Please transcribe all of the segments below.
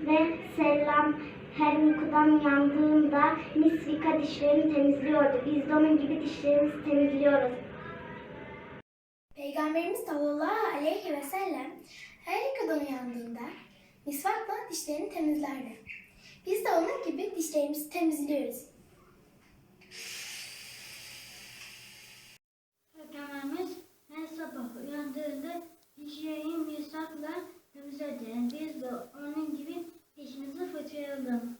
ve sellem her uykudan uyandığında misvika dişlerini temizliyordu. Biz de onun gibi dişlerimizi temizliyoruz. Peygamberimiz sallallahu aleyhi ve sellem her uykudan uyandığında misvakla dişlerini temizlerdi. Biz de onun gibi dişlerimizi temizliyoruz. Peygamberimiz her sabah uyandığında dişlerini misakla temizledi. Biz de onun gibi dişimizi fırçalayalım.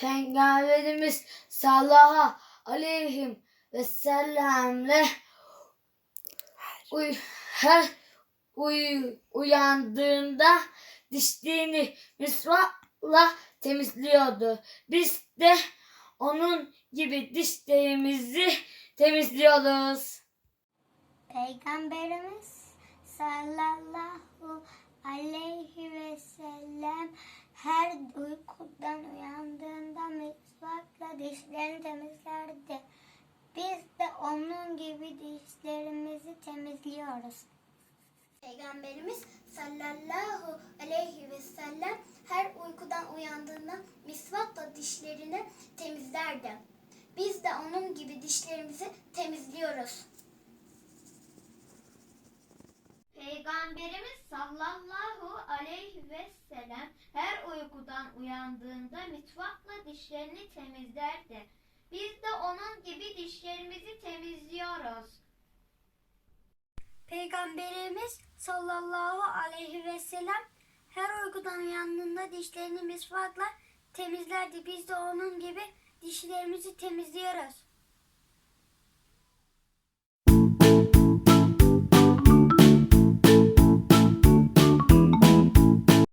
Peygamberimiz sallallahu aleyhi ve sellemle uy, her uy, uyandığında dişlerini misvakla temizliyordu. Biz de onun gibi dişlerimizi temizliyoruz. Peygamberimiz sallallahu aleyhi ve sellem her uykudan uyandığında misvakla dişlerini temizlerdi. Biz de onun gibi dişlerimizi temizliyoruz. Peygamberimiz sallallahu aleyhi ve sellem her uykudan uyandığında misvakla dişlerini temizlerdi. Biz de onun gibi dişlerimizi temizliyoruz. Peygamberimiz sallallahu aleyhi ve sellem her uykudan uyandığında mutfakla dişlerini temizlerdi. Biz de onun gibi dişlerimizi temizliyoruz. Peygamberimiz sallallahu aleyhi ve sellem her uykudan uyandığında dişlerini misvakla temizlerdi. Biz de onun gibi dişlerimizi temizliyoruz.